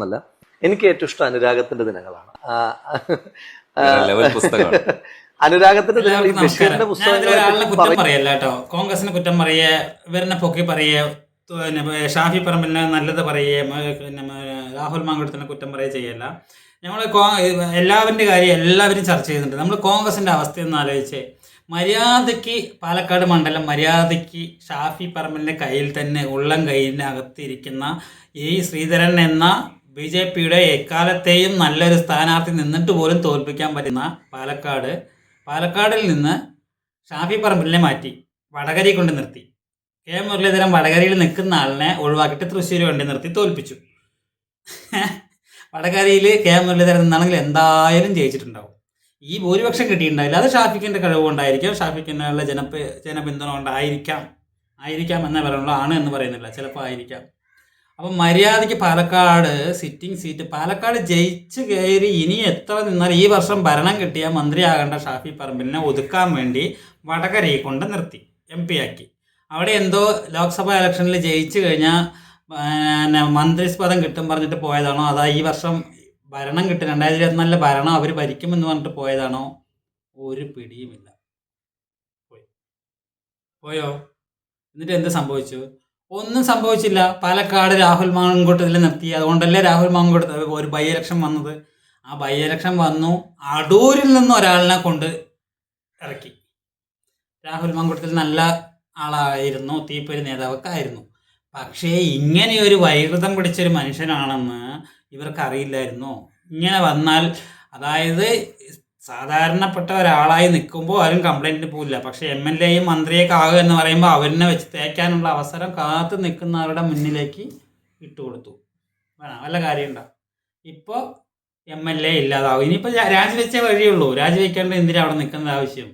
ഇഷ്ടമാണെന്നല്ല എനിക്ക് ഏറ്റവും ഇഷ്ടം അനുരാഗത്തിന്റെ ദിനങ്ങളാണ്. അനുരാഗത്തിന്റെ ദിനങ്ങൾ ഈ ബഷീറിന്റെ നമസ്കാരം. ഞാൻ കുറ്റം പുസ്തകങ്ങളെ പറയല്ല കോൺഗ്രസിനെ കുറ്റം പറയേ ഇവരിനെ പൊക്കി പറയേ ഷാഫി പറമ്പിലിനെ നല്ലത് പറയേ രാഹുൽ മാങ്കുടത്തിനെ കുറ്റം പറയേ ചെയ്യല്ല. നമ്മൾ എല്ലാവരുടെ കാര്യം എല്ലാവരും ചർച്ച ചെയ്യുന്നുണ്ട്. നമ്മൾ കോൺഗ്രസിന്റെ അവസ്ഥ ഒന്ന് ആലോചിച്ചേ. മര്യാദയ്ക്ക് പാലക്കാട് മണ്ഡലം മര്യാദയ്ക്ക് ഷാഫി പറമ്പലിന്റെ കയ്യിൽ തന്നെ ഉള്ളം കയ്യിന്റെ അകത്തിരിക്കുന്ന ഈ ശ്രീധരൻ എന്ന ബി ജെ പിയുടെ എക്കാലത്തെയും നല്ലൊരു സ്ഥാനാർത്ഥി നിന്നിട്ട് പോലും തോൽപ്പിക്കാൻ പറ്റുന്ന പാലക്കാട്. പാലക്കാടിൽ നിന്ന് ഷാഫി പറമ്പിലിനെ മാറ്റി വടകരയിൽ കൊണ്ട് നിർത്തി. കെ മുരളീധരൻ വടകരയിൽ നിൽക്കുന്ന ആളിനെ ഒഴിവാക്കിയിട്ട് തൃശ്ശൂർ കൊണ്ട് നിർത്തി തോൽപ്പിച്ചു. വടകരയിൽ കെ മുരളീധരൻ നിന്നാണെങ്കിൽ എന്തായാലും ജയിച്ചിട്ടുണ്ടാവും. ഈ ഭൂരിപക്ഷം കിട്ടിയിട്ടുണ്ടായില്ല അത് ഷാഫിക്കിന്റെ കഴിവ് കൊണ്ടായിരിക്കാം. ഷാഫിക്കിനുള്ള ജനപ ജനപിന്തുണ കൊണ്ടായിരിക്കാം. ആയിരിക്കാം എന്നേ പറയുള്ളൂ ആണ് എന്ന് പറയുന്നില്ല. ചിലപ്പോൾ ആയിരിക്കാം. അപ്പം മര്യാദയ്ക്ക് പാലക്കാട് സിറ്റിംഗ് സീറ്റ് പാലക്കാട് ജയിച്ച് കയറി ഇനി എത്ര നിന്നാൽ ഈ വർഷം ഭരണം കിട്ടിയ മന്ത്രിയാകേണ്ട ഷാഫി പറമ്പിലിനെ ഒതുക്കാൻ വേണ്ടി വടകരയെ കൊണ്ട് നിർത്തി എം പി ആക്കി. അവിടെ എന്തോ ലോക്സഭാ ഇലക്ഷനിൽ ജയിച്ചു കഴിഞ്ഞാൽ മന്ത്രിസ്പദം കിട്ടും പറഞ്ഞിട്ട് പോയതാണോ? അതാ ഈ വർഷം ഭരണം കിട്ടും. രണ്ടായിരത്തി ഇരുപത്തിനാലിലെ ഭരണം അവർ ഭരിക്കുമെന്ന് പറഞ്ഞിട്ട് പോയതാണോ? ഒരു പിടിയുമില്ല. പോയി. പോയോ? എന്നിട്ട് എന്ത് സംഭവിച്ചു? ഒന്നും സംഭവിച്ചില്ല. പാലക്കാട് രാഹുൽ മാങ്കൂട്ടത്തിൽ നിർത്തി. അതുകൊണ്ടല്ലേ രാഹുൽ മാങ്കൂട്ടത്തിൽ ഒരു ബൈ ഇലക്ഷൻ വന്നത്. ആ ബൈ ഇലക്ഷൻ വന്നു. അടൂരിൽ നിന്ന് ഒരാളിനെ കൊണ്ട് ഇറക്കി. രാഹുൽ മാങ്കൂട്ടത്തിൽ നല്ല ആളായിരുന്നു. തീപ്പൊരു നേതാവൊക്കെ ആയിരുന്നു പക്ഷേ ഇങ്ങനെ ഒരു വൈകൃതം പിടിച്ചൊരു മനുഷ്യനാണെന്ന് ഇവർക്ക് അറിയില്ലായിരുന്നു ഇങ്ങനെ വന്നാൽ അതായത് സാധാരണപ്പെട്ട ഒരാളായി നിൽക്കുമ്പോൾ ആരും കംപ്ലൈന്റിന് പോകില്ല പക്ഷേ എം എൽ എയും മന്ത്രിയൊക്കെ ആകുക എന്ന് പറയുമ്പോൾ അവരിനെ വെച്ച് തേക്കാനുള്ള അവസരം കാത്തു നിൽക്കുന്നവരുടെ മുന്നിലേക്ക് ഇട്ടുകൊടുത്തു വേണം? വല്ല കാര്യമുണ്ടോ? ഇപ്പോൾ എം എൽ എ ഇല്ലാതാവും. ഇനിയിപ്പോൾ രാജിവെച്ചേ വഴിയുള്ളൂ. രാജിവെക്കേണ്ട എന്തിനാണ് അവിടെ നിൽക്കുന്ന ആവശ്യം?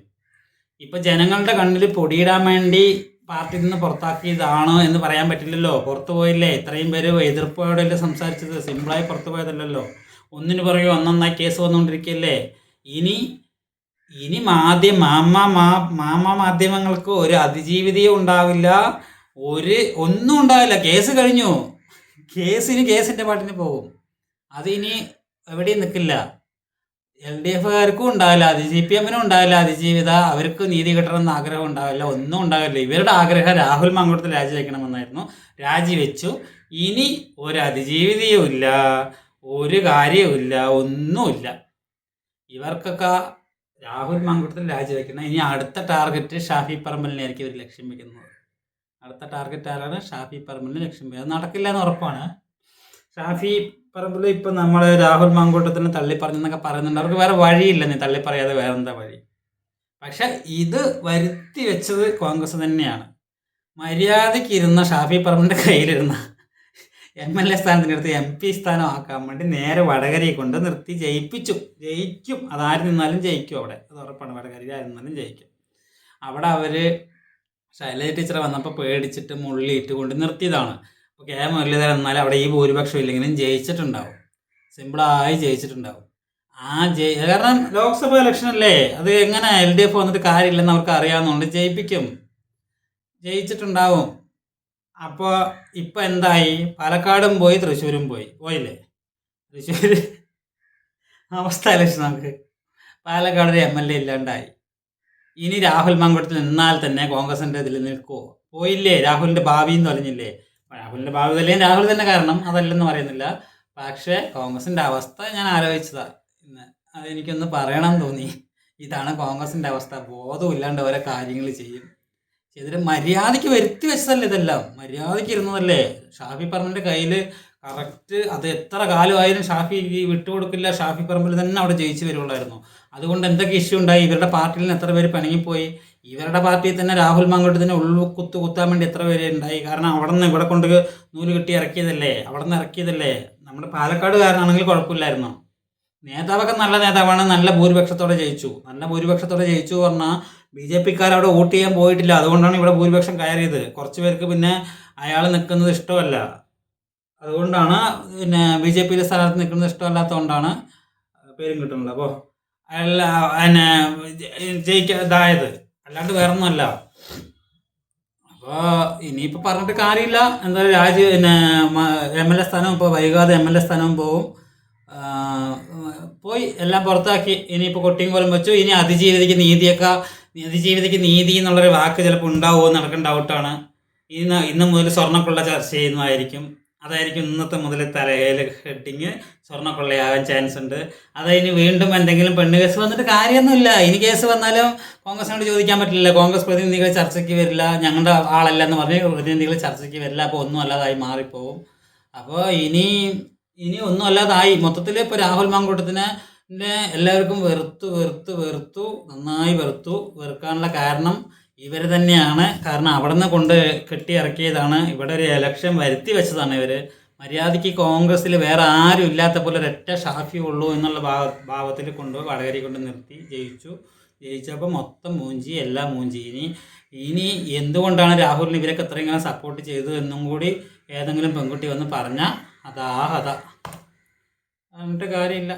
ഇപ്പോൾ ജനങ്ങളുടെ കണ്ണിൽ പൊടിയിടാൻ വേണ്ടി പാർട്ടിയിൽ നിന്ന് പുറത്താക്കിയതാണ് എന്ന് പറയാൻ പറ്റില്ലല്ലോ. പുറത്തു പോയില്ലേ? ഇത്രയും പേര് എതിർപ്പോടെ സംസാരിച്ചത്? സിമ്പിളായി പുറത്തു പോയതല്ലല്ലോ. ഒന്നിന് പുറകെ ഒന്നൊന്നായി കേസ് വന്നുകൊണ്ടിരിക്കുകയല്ലേ ഇനി ഇനി മാധ്യമ മാമ മാമ മാധ്യമങ്ങൾക്ക് ഒരു അതിജീവിതയും ഉണ്ടാവില്ല. ഒരു ഒന്നും ഉണ്ടാവില്ല. കേസ് കഴിഞ്ഞു. കേസിന് കേസിന്റെ പാട്ടിന് പോകും. അത് ഇനി എവിടെയും നിൽക്കില്ല. എൽ ഡി എഫുകാർക്കും ഉണ്ടാവില്ല. അതി സി പി എമ്മിനും ഉണ്ടാവില്ല അതിജീവിത. അവർക്ക് നീതി കിട്ടണമെന്ന് ആഗ്രഹം ഉണ്ടാവില്ല. ഒന്നും ഉണ്ടാവില്ല. ഇവരുടെ ആഗ്രഹം രാഹുൽ മങ്കോടത്തിൽ രാജിവെക്കണമെന്നായിരുന്നു. രാജിവെച്ചു. ഇനി ഒരു അതിജീവിതയും ഇല്ല. ഒരു കാര്യവുമില്ല. ഒന്നുമില്ല. ഇവർക്കൊക്കെ രാഹുൽ മങ്കുട്ടത്തിൽ രാജിവെക്കണം ഇനി അടുത്ത ടാർഗറ്റ് ഷാഫി പറമ്പലിനായിരിക്കും ഇവർ ലക്ഷ്യം വെക്കുന്നത്. അടുത്ത ടാർഗറ്റ് ആരാണ്? ഷാഫി പറമ്പലിന് ലക്ഷ്യം വെക്കുന്നത്. നടക്കില്ല എന്ന് ഉറപ്പാണ്. ഷാഫി പറമ്പിൽ ഇപ്പം നമ്മൾ രാഹുൽ മങ്കൂട്ടത്തിന് തള്ളി പറഞ്ഞെന്നൊക്കെ പറയുന്നുണ്ട്. അവർക്ക് വേറെ വഴിയില്ല. നീ തള്ളി പറയാതെ വേറെ എന്താ വഴി? പക്ഷെ ഇത് വരുത്തി വെച്ചത് കോൺഗ്രസ് തന്നെയാണ്. മര്യാദയ്ക്ക് ഇരുന്ന ഷാഫി പറമ്പിന്റെ കയ്യിലിരുന്ന എം എൽ എ സ്ഥാനത്തിനടുത്ത് എം പി സ്ഥാനം ആക്കാൻ വേണ്ടി നേരെ വടകരയെ കൊണ്ട് നിർത്തി ജയിപ്പിച്ചു. ജയിക്കും. അതാര് നിന്നാലും ജയിക്കും അവിടെ. അത് ഉറപ്പാണ്. വടകരയിൽ ആര് നിന്നാലും ജയിക്കും. അവിടെ അവർ ശൈലജ ടീച്ചർ വന്നപ്പോൾ പേടിച്ചിട്ട് മുള്ളിയിട്ട് കൊണ്ട് നിർത്തിയതാണ്. അപ്പോൾ കെ മുരളീധരൻ എന്നാൽ അവിടെ ഈ ഭൂരിപക്ഷം ഇല്ലെങ്കിലും ജയിച്ചിട്ടുണ്ടാവും. സിമ്പിളായി ജയിച്ചിട്ടുണ്ടാവും. ആ ജയി കാരണം ലോക്സഭ ഇലക്ഷൻ അല്ലേ? അത് എങ്ങനെ എൽ ഡി എഫ് വന്നിട്ട് കാര്യമില്ലെന്ന് അവർക്ക് അറിയാവുന്നതുകൊണ്ട് ജയിപ്പിക്കും. ജയിച്ചിട്ടുണ്ടാവും. അപ്പോൾ ഇപ്പം എന്തായി? പാലക്കാടും പോയി തൃശ്ശൂരും പോയി. പോയില്ലേ? തൃശ്ശൂർ അവസ്ഥ ഇലക്ഷൻ നമുക്ക് പാലക്കാട് ഒരു എം എൽ എ ഇല്ലാണ്ടായി. ഇനി രാഹുൽ മാങ്കുടത്തിൽ നിന്നാൽ തന്നെ കോൺഗ്രസിന്റെ ഇതിൽ നിൽക്കുമോ പോയില്ലേ? രാഹുലിന്റെ ഭാവി എന്ന് പറഞ്ഞില്ലേ രാഹുലിന്റെ ഭാവി തന്നെ രാഹുൽ തന്നെ കാരണം അതല്ലെന്ന് പറയുന്നില്ല. പക്ഷേ കോൺഗ്രസിന്റെ അവസ്ഥ ഞാൻ ആലോചിച്ചതാ. ഇന്ന് അതെനിക്കൊന്ന് പറയണം തോന്നി. ഇതാണ് കോൺഗ്രസിന്റെ അവസ്ഥ. ബോധമില്ലാണ്ട് ഓരോ കാര്യങ്ങൾ ചെയ്യും. ചെയ്തിട്ട് മര്യാദയ്ക്ക് വരുത്തി വെച്ചതല്ലേ ഇതെല്ലാം? മര്യാദയ്ക്ക് ഇരുന്നതല്ലേ? ഷാഫി പറമ്പിന്റെ കയ്യിൽ കറക്റ്റ് അത് എത്ര കാലമായാലും ഷാഫി വിട്ടുകൊടുക്കില്ല ഷാഫി പറമ്പിൽ തന്നെ അവിടെ ജയിച്ചു വരുള്ളായിരുന്നു അതുകൊണ്ട് എന്തൊക്കെ ഇഷ്യൂ ഉണ്ടായി? ഇവരുടെ പാർട്ടിയിൽ എത്ര പേര് പിണങ്ങിപ്പോയി? ഇവരുടെ പാർട്ടിയിൽ തന്നെ രാഹുൽ മാങ്കോട്ടത്തിന് ഉള്ളു കുത്തു കുത്താൻ വേണ്ടി എത്ര പേര് ഉണ്ടായി? കാരണം അവിടെ നിന്ന് ഇവിടെ കൊണ്ട് നൂൽ കെട്ടി ഇറക്കിയതല്ലേ? അവിടെ നിന്ന് ഇറക്കിയതല്ലേ? നമ്മുടെ പാലക്കാട് കാരനാണെങ്കിൽ കുഴപ്പമില്ലായിരുന്നു. നേതാവൊക്കെ നല്ല നേതാവാണ് നല്ല ഭൂരിപക്ഷത്തോടെ ജയിച്ചു. നല്ല ഭൂരിപക്ഷത്തോടെ ജയിച്ചു പറഞ്ഞാൽ ബി ജെ പിക്കാർ അവിടെ വോട്ട് ചെയ്യാൻ പോയിട്ടില്ല. അതുകൊണ്ടാണ് ഇവിടെ ഭൂരിപക്ഷം കയറിയത്. കുറച്ച് പേർക്ക് പിന്നെ അയാൾ നിൽക്കുന്നത് ഇഷ്ടമല്ല. അതുകൊണ്ടാണ് പിന്നെ ബി ജെ പിയിലെ സ്ഥാനാർത്ഥി നിൽക്കുന്നത് ഇഷ്ടമല്ലാത്തതുകൊണ്ടാണ് പേരും കിട്ടുന്നത്. അപ്പോൾ അയാൾ പിന്നെ ജയിക്കാതായത് അല്ലാണ്ട് വേറൊന്നുമല്ല. അപ്പോൾ ഇനിയിപ്പോൾ പറഞ്ഞിട്ട് കാര്യമില്ല. എന്തായാലും രാജ് പിന്നെ എം എൽ എ സ്ഥാനം ഇപ്പോൾ വൈകാതെ എം എൽ എ സ്ഥാനവും പോവും. പോയി എല്ലാം പുറത്താക്കി. ഇനിയിപ്പോൾ കൊട്ടിയും കോലം വെച്ചു. ഇനി അതിജീവിതയ്ക്ക് നീതിയൊക്കെ അതിജീവിതയ്ക്ക് നീതി എന്നുള്ളൊരു വാക്ക് ചിലപ്പോൾ ഉണ്ടാവുമോ നടക്കുന്ന ഡൗട്ടാണ് ഇന്ന് ഇന്ന് മുതൽ സ്വർണക്കൊള്ള ചർച്ച ചെയ്യുന്നതായിരിക്കും. അതായിരിക്കും ഇന്നത്തെ മുതൽ തലയിൽ ഹെഡിങ് സ്വർണക്കൊള്ളയാകാൻ ചാൻസ് ഉണ്ട്. അതിന് വീണ്ടും എന്തെങ്കിലും പെണ്ണ് കേസ് വന്നിട്ട് കാര്യമൊന്നുമില്ല. ഇനി കേസ് വന്നാലും കോൺഗ്രസിനോട് ചോദിക്കാൻ പറ്റില്ല. കോൺഗ്രസ് പ്രതിനിധികൾ ചർച്ചയ്ക്ക് വരില്ല. ഞങ്ങളുടെ ആളല്ല എന്ന് പറഞ്ഞ് പ്രതിനിധികൾ ചർച്ചയ്ക്ക് വരില്ല. അപ്പോൾ ഒന്നും അല്ലാതായി മാറിപ്പോവും. അപ്പോൾ ഇനി ഇനി ഒന്നും അല്ലാതായി. മൊത്തത്തിൽ ഇപ്പോൾ രാഹുൽ മാങ്കൂട്ടത്തിനെ നെ എല്ലാവർക്കും വെറുത്തു വെറുത്ത് വെറുത്തു നന്നായി വെറുത്തു വെറുക്കാനുള്ള കാരണം ഇവർ തന്നെയാണ്. കാരണം അവിടെ നിന്ന് കൊണ്ട് കെട്ടിയിറക്കിയതാണ്. ഇവിടെ ഒരു എലക്ഷൻ വരുത്തി വെച്ചതാണ് ഇവർ മര്യാദയ്ക്ക് കോൺഗ്രസ്സിൽ വേറെ ആരും ഇല്ലാത്ത പോലെ ഒരൊറ്റ ഷാഫി ഉള്ളൂ എന്നുള്ള ഭാവ ഭാവത്തിൽ കൊണ്ടുപോയി വടകരി കൊണ്ട് നിർത്തി ജയിച്ചു. ജയിച്ചപ്പോൾ മൊത്തം മൂഞ്ചി എല്ലാം മൂഞ്ചി. ഇനി ഇനി എന്തുകൊണ്ടാണ് രാഹുലിന് ഇവരൊക്കെ ഇത്രയും കാലം സപ്പോർട്ട് ചെയ്തു എന്നും കൂടി ഏതെങ്കിലും പെൺകുട്ടി വന്ന് പറഞ്ഞാൽ അതാ അതാ. എന്നിട്ട് കാര്യമില്ല.